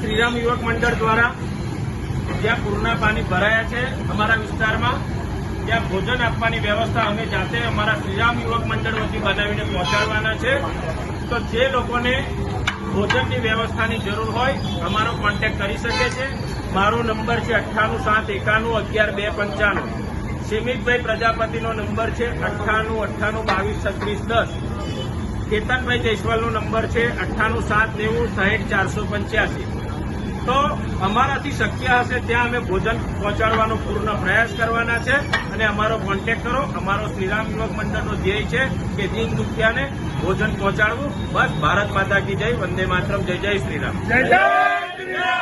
શ્રીરામ યુવક મંડળ દ્વારા જ્યાં પૂરના પાણી ભરાયા છે, અમારા વિસ્તારમાં ત્યાં ભોજન આપવાની વ્યવસ્થા અમે જાતે અમારા શ્રીરામ યુવક મંડળ વતી બનાવીને પહોંચાડવાના છે. તો જે લોકોને ભોજનની વ્યવસ્થાની જરૂર હોય, અમારો કોન્ટેક્ટ કરી શકે છે. મારો નંબર છે અઠ્ઠાણું સાત એકાણું અગિયાર બે પંચાણું. સિમિતભાઈ પ્રજાપતિનો નંબર છે અઠ્ઠાણું અઠ્ઠાણું બાવીસ છત્રીસ દસ. કેતનભાઈ જયસ્વાલનો નંબર છે અઠ્ઠાણું સાત નેવું સાહીઠ ચારસો પંચ્યાસી. તો અમારાથી શક્ય હશે ત્યાં અમે ભોજન પહોંચાડવાનો પૂર્ણ પ્રયાસ કરવાના છે અને અમારો કોન્ટેક્ટ કરો. અમારો શ્રીરામ યુવક મંડળનો ધ્યેય છે કે દીન દુખિયાને ભોજન પહોંચાડવું. બસ ભારત માતા કી જય, વંદે માતરમ. જય જય શ્રીરામ. જય જય